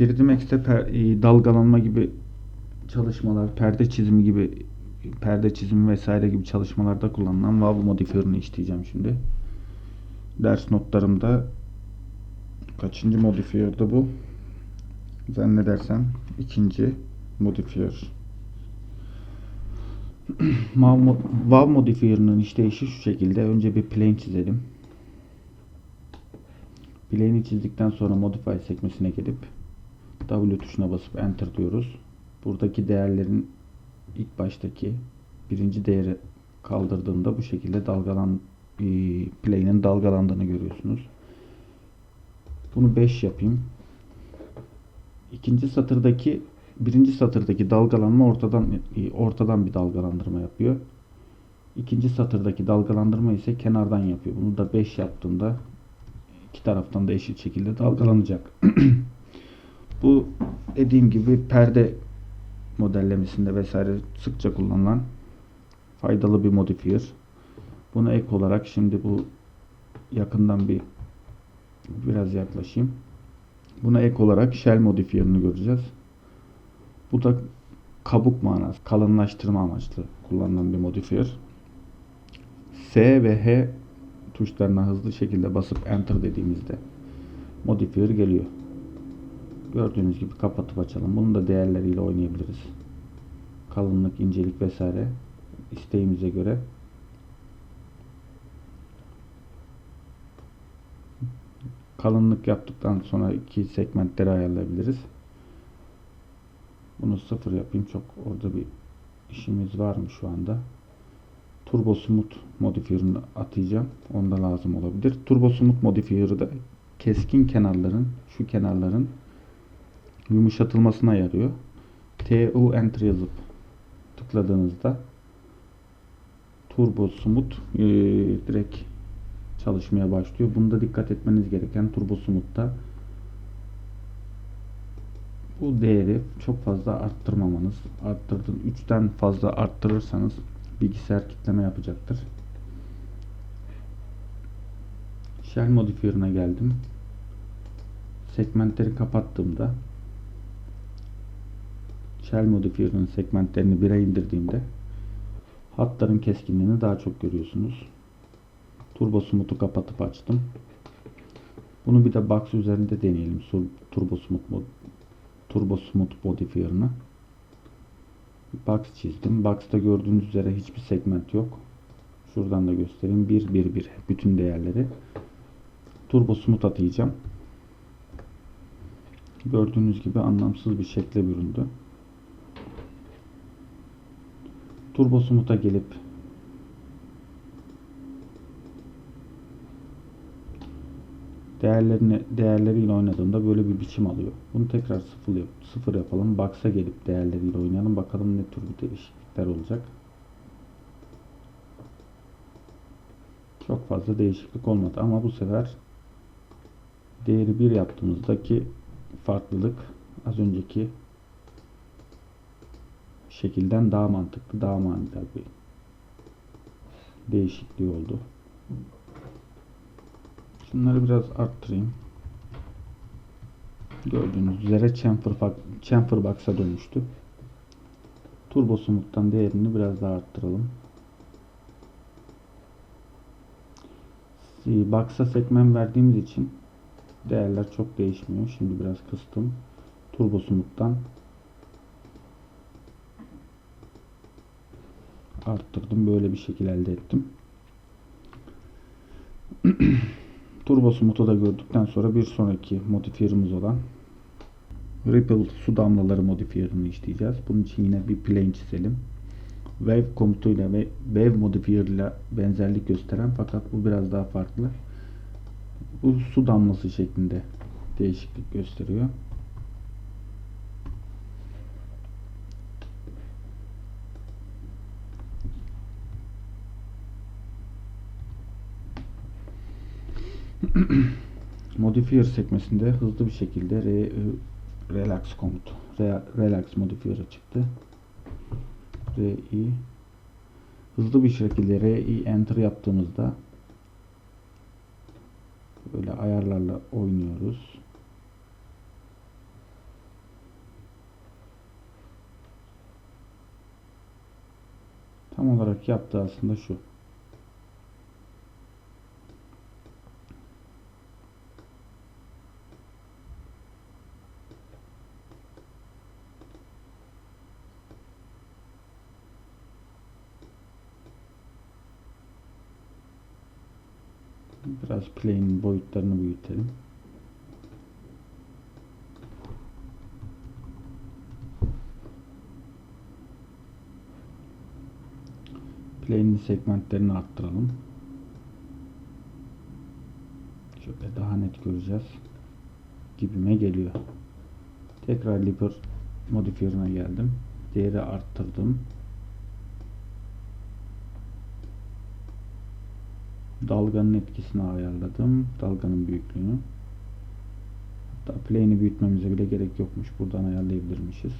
3D Max'te per- e, dalgalanma gibi çalışmalar, perde çizimi gibi perde çizimi vesaire gibi çalışmalarda kullanılan WAV modifiyörünü işleyeceğim şimdi. Ders notlarımda kaçıncı modifiyörde bu? Zannedersem ikinci modifiyör. WAV mo- WAV modifiyörünün işleyişi şu şekilde. Önce bir plane çizelim. Plane'i çizdikten sonra Modify sekmesine gelip W tuşuna basıp Enter diyoruz. Buradaki değerlerin ilk baştaki birinci değeri kaldırdığımda bu şekilde dalgalan e, plane'in dalgalandığını görüyorsunuz. Bunu 5 yapayım. İkinci satırdaki birinci satırdaki dalgalanma ortadan e, ortadan bir dalgalandırma yapıyor. İkinci satırdaki dalgalandırma ise kenardan yapıyor. Bunu da 5 yaptığımda iki taraftan da eşit şekilde dalgalanacak. Bu dediğim gibi perde modellemesinde vesaire sıkça kullanılan faydalı bir modifiyer. Buna ek olarak şimdi bu yakından bir biraz yaklaşayım. Buna ek olarak shell modifiyerini göreceğiz. Bu da kabuk manası, kalınlaştırma amaçlı kullanılan bir modifiyer. S ve H tuşlarına hızlı şekilde basıp enter dediğimizde modifier geliyor. Gördüğünüz gibi kapatıp açalım. Bunun da değerleriyle oynayabiliriz. Kalınlık, incelik vesaire isteğimize göre kalınlık yaptıktan sonra iki segmentleri ayarlayabiliriz. Bunu sıfır yapayım. Çok orada bir işimiz var mı şu anda? Turbo Smooth modifiyörünü atayacağım. Onda lazım olabilir. Turbo Smooth modifiyörü de keskin kenarların, şu kenarların yumuşatılmasına yarıyor. TU Enter yazıp tıkladığınızda Turbo Smooth e, direkt çalışmaya başlıyor. Bunda dikkat etmeniz gereken Turbo Smooth'ta bu değeri çok fazla arttırmamanız. Arttırdın 3'ten fazla arttırırsanız bilgisayar kitleme yapacaktır. Shell modifiyerine geldim. Segmentleri kapattığımda Shell modifiyerinin segmentlerini 1'e indirdiğimde hatların keskinliğini daha çok görüyorsunuz. Turbo Smooth'u kapatıp açtım. Bunu bir de box üzerinde deneyelim. Turbo Smooth mod Turbo Smooth modifiyerını. Box çizdim. Box'ta gördüğünüz üzere hiçbir segment yok. Şuradan da göstereyim. 1 1 1 bütün değerleri. Turbo Smooth atayacağım. Gördüğünüz gibi anlamsız bir şekle büründü. Turbo Smooth'a gelip değerlerini değerleriyle oynadığında böyle bir biçim alıyor. Bunu tekrar sıfır, yap, sıfır yapalım. Box'a gelip değerleriyle oynayalım. Bakalım ne tür bir değişiklikler olacak. Çok fazla değişiklik olmadı ama bu sefer değeri 1 yaptığımızdaki farklılık az önceki şekilden daha mantıklı, daha manidar bir değişikliği oldu. Şunları biraz arttırayım. Gördüğünüz üzere chamfer, chamfer box'a dönüştü. Turbo Smooth'tan değerini biraz daha arttıralım. Box'a segment verdiğimiz için değerler çok değişmiyor. Şimdi biraz kıstım. Turbo Smooth'tan arttırdım. Böyle bir şekil elde ettim. Turbo Smooth'u da gördükten sonra bir sonraki modifiyerimiz olan Ripple su damlaları modifiyerini işleyeceğiz. Bunun için yine bir plane çizelim. Wave komutuyla ve Wave modifiyer ile benzerlik gösteren fakat bu biraz daha farklı. Bu su damlası şeklinde değişiklik gösteriyor. modifier sekmesinde hızlı bir şekilde re, relax komutu re, relax modifier'ı çıktı. RI hızlı bir şekilde RI enter yaptığımızda böyle ayarlarla oynuyoruz. Tam olarak yaptığı aslında şu. Biraz play'in boyutlarını büyütelim. Play'in segmentlerini arttıralım. Şöyle daha net göreceğiz. Gibime geliyor. Tekrar Lipper modifiyerine geldim. Değeri arttırdım. Dalganın etkisini ayarladım. Dalganın büyüklüğünü. Hatta play'ini büyütmemize bile gerek yokmuş. Buradan ayarlayabilirmişiz.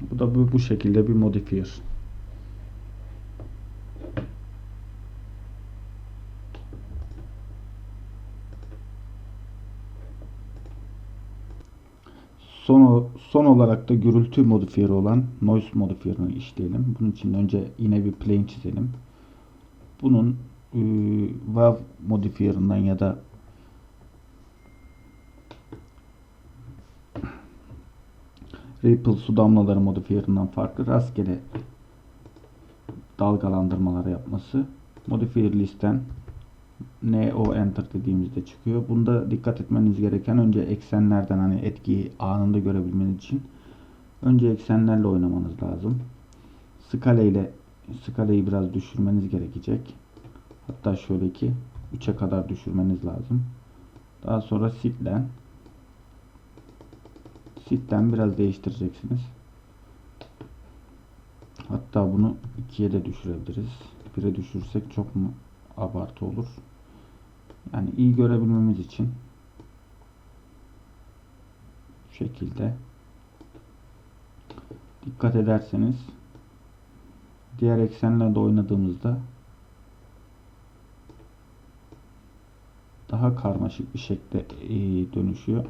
Bu da bu, bu şekilde bir modifier. Son, son olarak da gürültü modifiyeri olan noise modifierini işleyelim. Bunun için önce yine bir plane çizelim. Bunun e, WAV modifiyerinden ya da Ripple su damlaları modifiyerinden farklı rastgele dalgalandırmalar yapması. Modifier listen NO enter dediğimizde çıkıyor. Bunda dikkat etmeniz gereken önce eksenlerden hani etkiyi anında görebilmeniz için önce eksenlerle oynamanız lazım. Skala ile skalayı biraz düşürmeniz gerekecek. Hatta şöyle ki 3'e kadar düşürmeniz lazım. Daha sonra sitle Sitten biraz değiştireceksiniz. Hatta bunu 2'ye de düşürebiliriz. 1'e düşürsek çok mu abartı olur? Yani iyi görebilmemiz için bu şekilde dikkat ederseniz diğer eksenlerde oynadığımızda daha karmaşık bir şekilde e, dönüşüyor.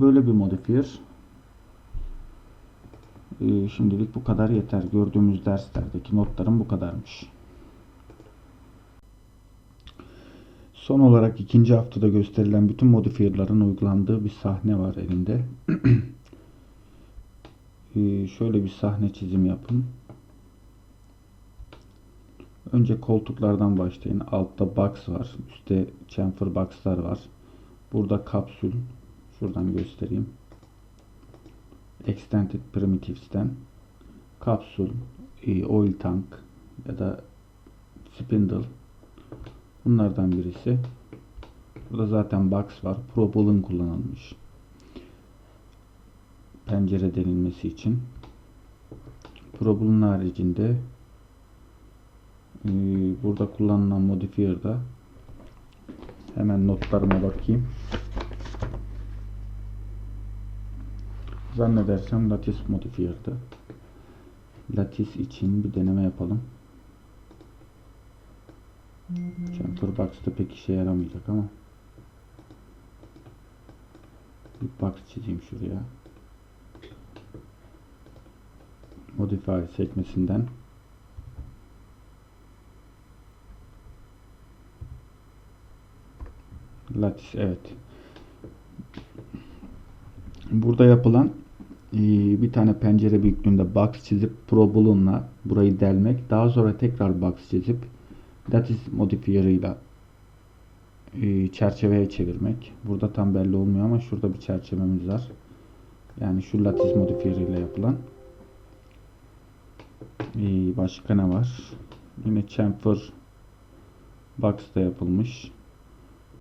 Böyle bir modifier. Ee, şimdilik bu kadar yeter. Gördüğümüz derslerdeki notlarım bu kadarmış. Son olarak ikinci haftada gösterilen bütün modifierların uygulandığı bir sahne var elimde. ee, şöyle bir sahne çizim yapın. Önce koltuklardan başlayın. Altta box var. Üstte chamfer box'lar var. Burada kapsül. Şuradan göstereyim. Extended Primitives'ten kapsül, e, oil tank ya da spindle bunlardan birisi. Burada zaten box var. Propel'ın kullanılmış. Pencere delinmesi için. Propel'ın haricinde e, burada kullanılan modifier'da hemen notlarıma bakayım. Zannedersem Lattice modifiyerdi. Lattice için bir deneme yapalım. Chamfer Box'ta pek işe yaramayacak ama bir box çizeyim şuraya. Modify sekmesinden Lattice evet. Burada yapılan bir tane pencere büyüklüğünde box çizip Pro Balloon'la burayı delmek. Daha sonra tekrar box çizip Lattice modifier'ıyla e, çerçeveye çevirmek. Burada tam belli olmuyor ama şurada bir çerçevemiz var. Yani şu Lattice modifier'ıyla yapılan. Ee, başka ne var? Yine chamfer box'ta yapılmış.